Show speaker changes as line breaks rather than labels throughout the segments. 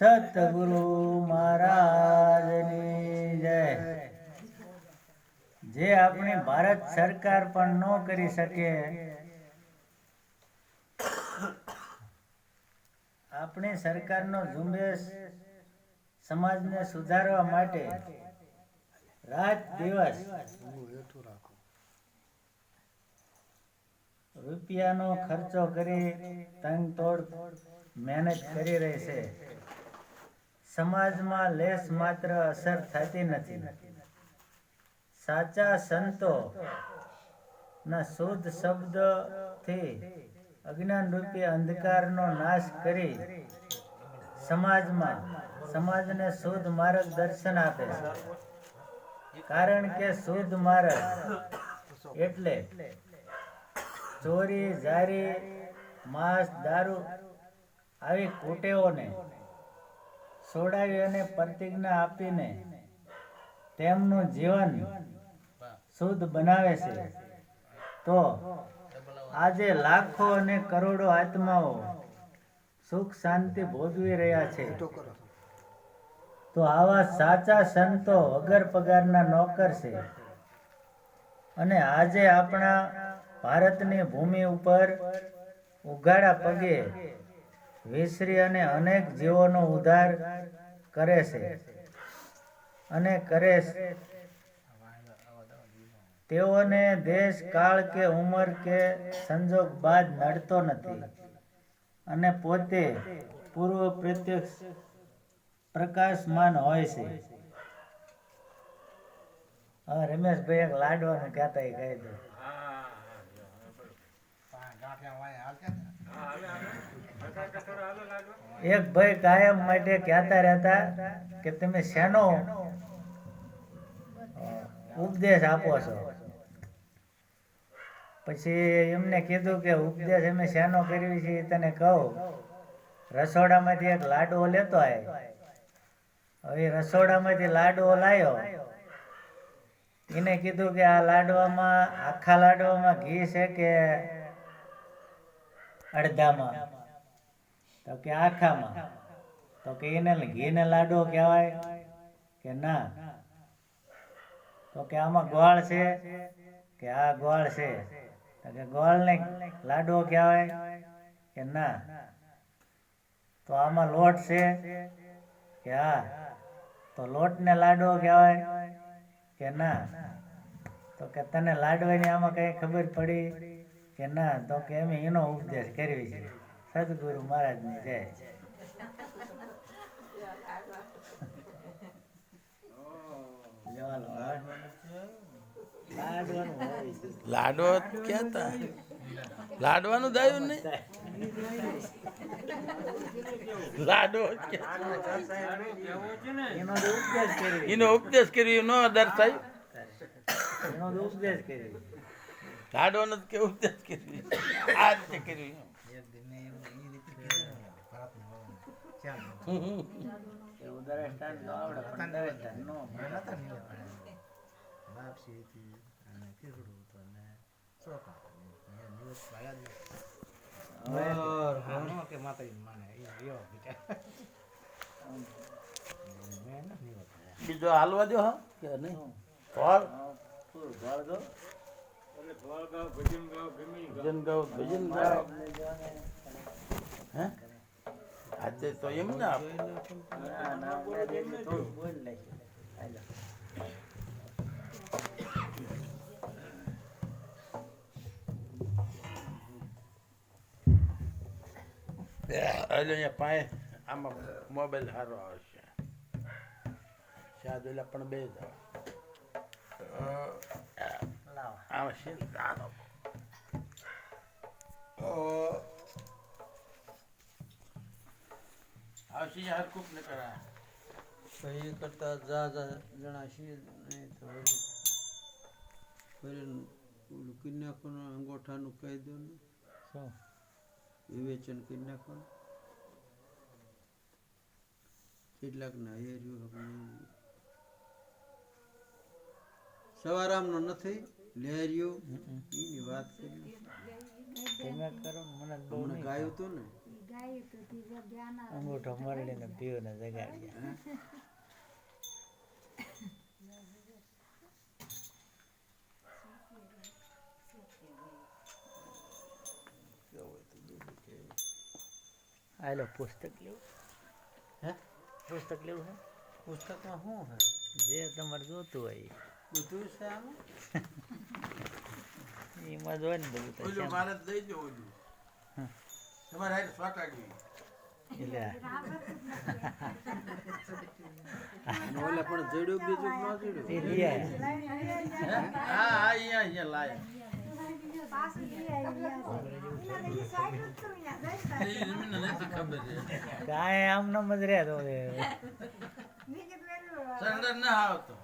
સતગુરુ મહારાજની જય. જે આપણી ભારત સરકાર પણ ન કરી શકે, આપણી સરકારનો ઝુંબેશ સમાજને સુધારવા માટે રાત દિવસ રૂપિયાનો ખર્ચો કરી તંગ તોડ મહેનત કરી રહી છે. સમાજમાં લેસ માત્ર અસર થતી નથી. સાચા સંતો ના શુદ્ધ શબ્દથી અજ્ઞાન રૂપી અંધકારનો નાશ કરી સમાજમાં, સમાજને શુદ્ધ માર્ગદર્શન આપે છે. કારણ કે શુદ્ધ માર્ગ એટલે ચોરી જારી માંસ, દારૂ આવી કુટેવોને છોડાવી અને પ્રતિજ્ઞા આપીને તેમનું જીવન શુદ્ધ બનાવે છે. તો આજે લાખો અને કરોડો આત્માઓ સુખ શાંતિ ભોગવી રહ્યા છે. તો આવા સાચા સંતો વગર પગારના નોકર છે. અને આજે આપણા ભારતની ભૂમિ ઉપર ઉઘાડા પગે વિસરી અને અનેક જીવોનો ઉદ્ધાર કરે છે. અને કરે છે. તેઓને દેશ, કાળ કે ઉંમર કે સંજોગ બાદ નડતો નથી. અને પોતે પૂર્વ પ્રત્યક્ષ પ્રકાશમાન હોય છે. રમેશભાઈ એક લાડવાનું કહેતા એ કહી દો. એક ભાઈ કાયમ માટે કહેતા રહેતા કે તમે શેનો ઉપદેશ આપો છો? પછી એમને કીધું કે ઉપદેશ અમે શેનો કરવી છે તને કહું. રસોડામાંથી એક લાડવો લેતો આય. હવે રસોડામાંથી લાડવો લાવ્યો એને કીધું કે આ લાડવામાં, આખા લાડવામાં ઘી છે કે અડધામાં. તો કે આખામાં. તો કે એને ઘીને લાડો કહેવાય કે ના. તો કે આમાં ગોળ છે કે આ ગોળ છે. તો કે ગોળ ને લાડવો કહેવાય કે ના. તો આમાં લોટ છે કે હા તો લોટ ને લાડવો કહેવાય કે ના. તો કે તને લાડવાની આમાં કઈ ખબર પડી? કે ના તો કે અમે એનો ઉપદેશ કરવી છે. સદગુરુ મહારાજની જય.
લાડવો ક્યાં તા લાડવાનું દાયું ને લાડો
એનો ઉપદેશ
કર્યો. ન દર્શાય
એનો ઉપદેશ કરવી
લાડવાનો નથી કેવું ત્યાં કર્યું. આ રીતે કર્યું બીજો હાલવા દો હા. કે નહીં? ફળ? ભજન ગાવ ભજન ગાવ હે? આજે તો એમ ને પાસે આમાં મોબાઈલ સારો આવશે. શાદ પણ બે જાવ આમાં આવશે યાર કુક ને કરા
સહી કરતા જા જા જણા છીએ. નહીં તો વળી ઓલું કરી નાખવાનું અંગોઠાનું કહી દો ને. વિવેચન કરી કેટલાક કેટલાકના હેર્યું આપણે સવારામનો નથી લહેર્યું એની વાત કરી.
ધીમે કરો મને
ગાયું
અંગૂઠો પુસ્તક લેવું?
હે?
પુસ્તક લેવું છે
પુસ્તકમાં શું હે?
જે તમારે જોતું હોય.
બધું
એમાં જોઈ ને બધું
ઓલું મારે જ દઈ દો ઓલું. તમારે હારે
એટલે.
પણ જડ્યું બીજું ન જડ્યું.
હા? હા અહીંયા અહીંયા લાય.
કાંઈ આમ નમ જ રહ્યા તો.
સરેન્ડર ના આવતો.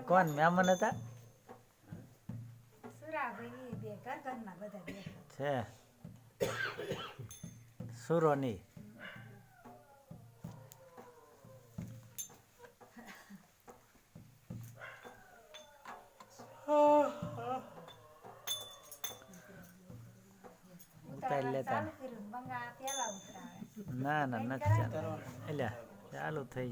કોણ મહેમાન હતા? છે. સુરોની. ઉતારી લેતા ના ના નથી ચાલુ એટલે ચાલુ થઈ